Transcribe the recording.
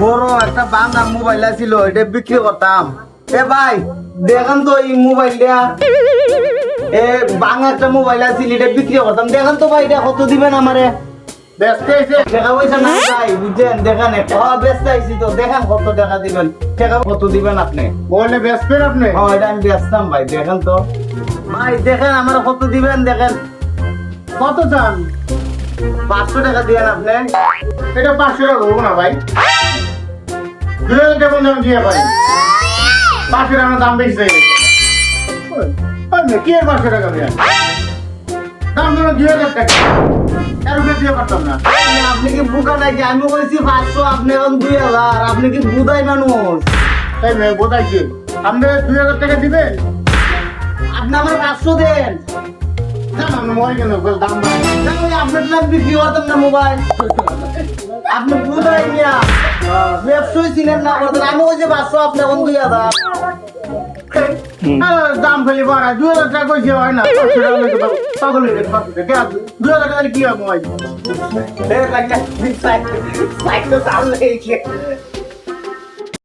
বড় একটা বাংলা মোবাইল ছিল এটা বিক্রি করতাম। এ ভাই দেখেন তো এই মোবাইলটা। এ বাংলা একটা মোবাইল আছিল এটা বিক্রি করতাম। দেখেন তো ভাই এটা কত দিবেন আমারে? হয়েছে। পয়সা না ভাই বুঝছেন? দেখেন হ্যাঁ ব্যস্ত আইছি তো। দেখেন কত টাকা দিবেন। টাকা কত দিবেন আপনি? বললে ব্যস্ত আপনি? হ্যাঁ এটা আমি ব্যস্তাম ভাই দেখেন তো। ভাই দেখেন আমার কত দিবেন দেখেন। কত চান? পাঁচশো টাকা আপনি এটা পাঁচশো টাকা হব না ভাই। দুই হাজার টাকা দাম দিয়ে ভাই। পাঁচশো টাকা দাম বেশি হয়ে গেছে। কি আর পাঁচশো টাকা দেয়া? দাম ধরো দুই হাজার টাকা। আপনি- কি বুকা নাকি? আমি বলেছি পাঁচশো আপনি এখন দুই হাজার। আপনি কি বুধাই মানুষ? তাই মেয়ে কি? আপনি দুই হাজার টাকা দিবেন? আপনি আমার পাঁচশো দেন। দাম। আপনার বিক্রি না মোবাইল। আপনি ব্যবসায়ী ছিলেন না আমি ওই যে হাজার দাম খালি বাড়ায় দুই হাজার টাকা কইছে হয় না পাগল হয়ে গেছে পাঁচশো হাজার টাকা কি হবে মোবাইল? সাইকেল চাললে